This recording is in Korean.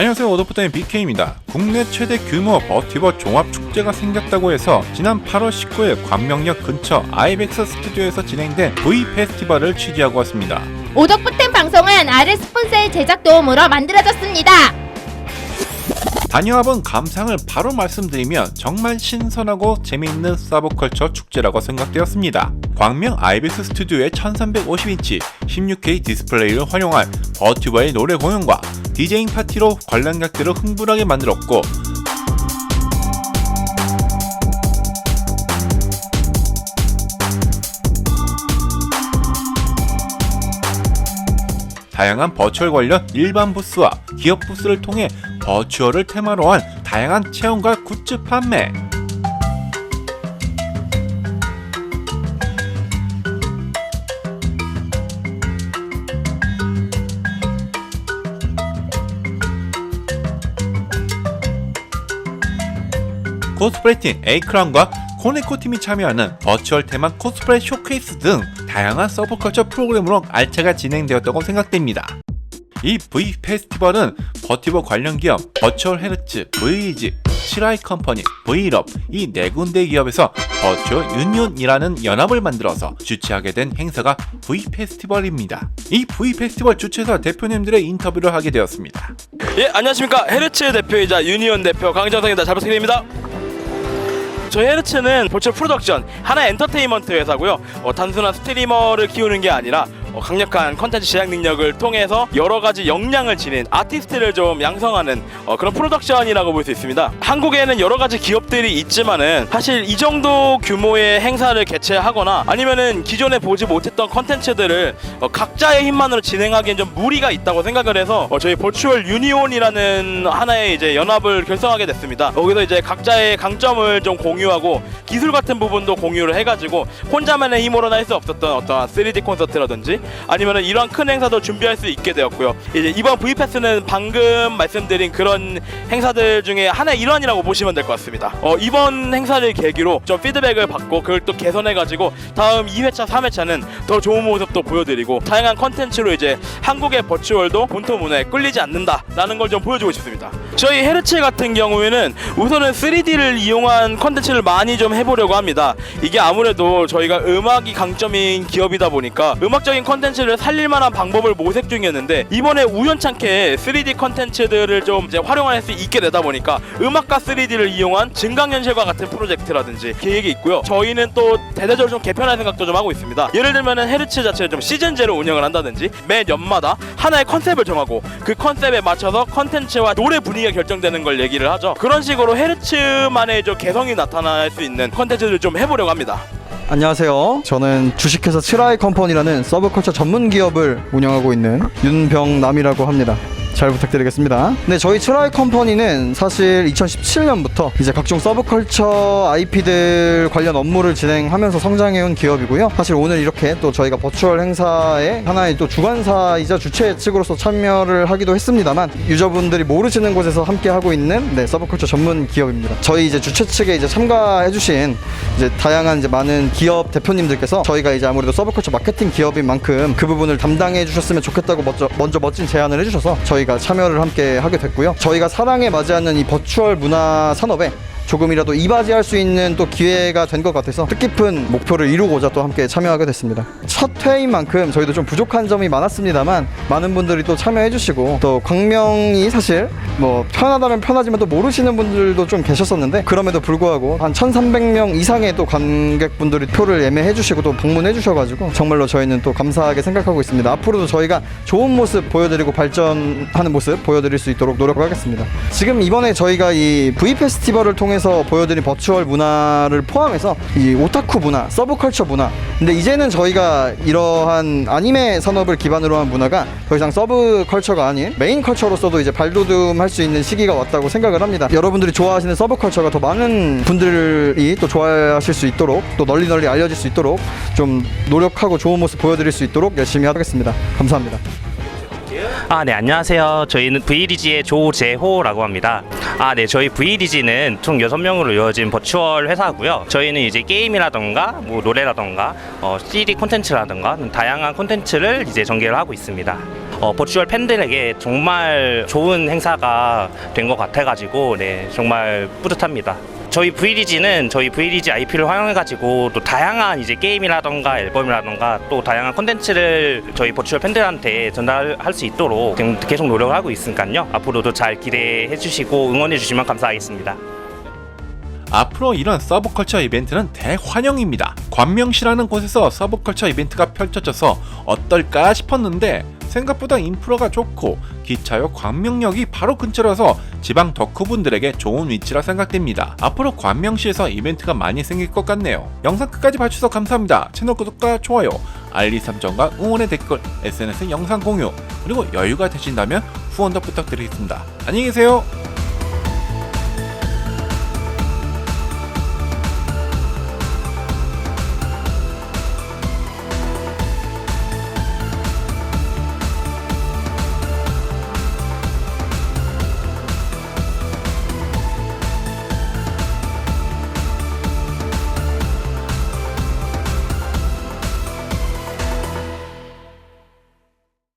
안녕하세요 오더포타의 BK입니다. 국내 최대 규모 버티버 종합 축제가 생겼다고 해서 지난 8월 19일 광명역 근처 아이벡스 스튜디오에서 진행된 V 페스티벌을 취재하고 왔습니다. 오덕부텐 방송은 아래 스폰서의 제작 도움으로 만들어졌습니다. 다녀와본 감상을 바로 말씀드리면 정말 신선하고 재미있는 서브컬처 축제라고 생각되었습니다. 광명 아이비스 스튜디오의 1350인치 16K 디스플레이를 활용한 버튜버의 노래 공연과 디제잉 파티로 관람객들을 흥분하게 만들었고 다양한 버추얼 관련 일반 부스와 기업 부스를 통해 버추얼을 테마로 한 다양한 체험과 굿즈 판매 코스프레 팀 에이크랑과 코네코 팀이 참여하는 버추얼 테마 코스프레 쇼케이스 등 다양한 서브컬처 프로그램으로 알차가 진행되었다고 생각됩니다. 이 V 페스티벌은 버티버 관련 기업 버추얼 헤르츠, V리즈, 시라이 컴퍼니, V럽 이 네 군데 기업에서 버추얼 유니온이라는 연합을 만들어서 주최하게 된 행사가 V 페스티벌입니다. 이 V 페스티벌 주최사 대표님들의 인터뷰를 하게 되었습니다. 예, 안녕하십니까. 헤르츠 대표이자 유니온 대표 강정성입니다. 잘 부탁드립니다. 저희 헤르츠는 버추얼 프로덕션 하나의 엔터테인먼트 회사고요. 어, 단순한 스트리머를 키우는 게 아니라 어, 강력한 컨텐츠 제작 능력을 통해서 여러 가지 역량을 지닌 아티스트를 좀 양성하는 어, 그런 프로덕션이라고 볼 수 있습니다. 한국에는 여러 가지 기업들이 있지만은 사실 이 정도 규모의 행사를 개최하거나 아니면은 기존에 보지 못했던 컨텐츠들을 어, 각자의 힘만으로 진행하기엔 좀 무리가 있다고 생각을 해서 어, 저희 버추얼 유니온이라는 하나의 이제 연합을 결성하게 됐습니다. 여기서 이제 각자의 강점을 좀 공유하고 기술 같은 부분도 공유를 해가지고 혼자만의 힘으로는 할 수 없었던 어떤 3D 콘서트라든지 아니면은 이런 큰 행사도 준비할 수 있게 되었고요. 이제 이번 V 패스는 방금 말씀드린 그런 행사들 중에 하나의 일환이라고 보시면 될 것 같습니다. 어, 이번 행사를 계기로 좀 피드백을 받고 그걸 또 개선해가지고 다음 2회차, 3회차는 더 좋은 모습도 보여드리고 다양한 컨텐츠로 이제 한국의 버추얼도 본토 문화에 끌리지 않는다라는 걸 좀 보여주고 싶습니다. 저희 헤르츠 같은 경우에는 우선은 3D를 이용한 컨텐츠를 많이 좀 해보려고 합니다. 이게 아무래도 저희가 음악이 강점인 기업이다 보니까 음악적인 컨텐츠를 살릴 만한 방법을 모색 중이었는데 이번에 우연찮게 3D 컨텐츠들을 좀 이제 활용할 수 있게 되다 보니까 음악과 3D를 이용한 증강현실과 같은 프로젝트라든지 계획이 있고요. 저희는 또 대대적으로 좀 개편할 생각도 좀 하고 있습니다. 예를 들면은 헤르츠 자체를 좀 시즌제로 운영을 한다든지 매 연마다 하나의 컨셉을 정하고 그 컨셉에 맞춰서 컨텐츠와 노래 분위기가 결정되는 걸 얘기를 하죠. 그런 식으로 헤르츠만의 좀 개성이 나타날 수 있는 컨텐츠를 좀 해보려고 합니다. 안녕하세요. 저는 주식회사 칠아이 컴퍼니라는 서브컬처 전문 기업을 운영하고 있는 윤병남이라고 합니다. 잘 부탁드리겠습니다. 네, 저희 칠아이 컴퍼니는 사실 2017년부터 이제 각종 서브컬처 IP들 관련 업무를 진행하면서 성장해온 기업이고요. 사실 오늘 이렇게 또 저희가 버추얼 행사에 하나의 또 주관사이자 주최 측으로서 참여를 하기도 했습니다만 유저분들이 모르시는 곳에서 함께 하고 있는 네, 서브컬처 전문 기업입니다. 저희 이제 주최 측에 이제 참가해주신 이제 다양한 이제 많은 기업 대표님들께서 저희가 이제 아무래도 서브컬처 마케팅 기업인 만큼 그 부분을 담당해 주셨으면 좋겠다고 먼저, 먼저 멋진 제안을 해주셔서 저희가 참여를 함께 하게 됐고요. 저희가 사랑에 맞이하는 이 버추얼 문화 산업에 조금이라도 이바지할 수 있는 또 기회가 된 것 같아서 뜻깊은 목표를 이루고자 또 함께 참여하게 됐습니다. 첫 회인 만큼 저희도 좀 부족한 점이 많았습니다만 많은 분들이 또 참여해주시고 또 광명이 사실 뭐 편하다면 편하지만 또 모르시는 분들도 좀 계셨었는데 그럼에도 불구하고 한 1,300명 이상의 또 관객분들이 표를 예매해주시고 또 방문해주셔가지고 정말로 저희는 또 감사하게 생각하고 있습니다. 앞으로도 저희가 좋은 모습 보여드리고 발전하는 모습 보여드릴 수 있도록 노력하겠습니다. 지금 이번에 저희가 이 V 페스티벌을 통해 서 보여드린 버추얼 문화를 포함해서 이 오타쿠 문화, 서브컬처 문화. 근데 이제는 저희가 이러한 아니메 산업을 기반으로 한 문화가 더 이상 서브컬처가 아닌 메인 컬처로서도 이제 발돋움할 수 있는 시기가 왔다고 생각을 합니다. 여러분들이 좋아하시는 서브컬처가 더 많은 분들이 또 좋아하실 수 있도록 또 널리 널리 알려질 수 있도록 좀 노력하고 좋은 모습 보여드릴 수 있도록 열심히 하겠습니다. 감사합니다. 아, 네, 안녕하세요. 저희는 V리지의 조재호라고 합니다. 아, 네, 저희 V리지는 총 6명으로 이루어진 버추얼 회사고요. 저희는 이제 게임이라던가, 뭐 노래라던가, 어, CD 콘텐츠라던가 다양한 콘텐츠를 이제 전개를 하고 있습니다. 어, 버추얼 팬들에게 정말 좋은 행사가 된 것 같아가지고 네 정말 뿌듯합니다. 저희 VDG는 저희 VDG IP를 활용해가지고 또 다양한 이제 게임이라던가 앨범이라던가 또 다양한 콘텐츠를 저희 버추얼 팬들한테 전달할 수 있도록 계속 노력을 하고 있으니까요. 앞으로도 잘 기대해 주시고 응원해 주시면 감사하겠습니다. 앞으로 이런 서브컬처 이벤트는 대환영입니다. 관명시라는 곳에서 서브컬처 이벤트가 펼쳐져서 어떨까 싶었는데 생각보다 인프라가 좋고 기차역 광명역이 바로 근처라서 지방 덕후분들에게 좋은 위치라 생각됩니다. 앞으로 관명시에서 이벤트가 많이 생길 것 같네요. 영상 끝까지 봐주셔서 감사합니다. 채널 구독과 좋아요, 알림 설정과 응원의 댓글, SNS 영상 공유, 그리고 여유가 되신다면 후원도 부탁드리겠습니다. 안녕히 계세요.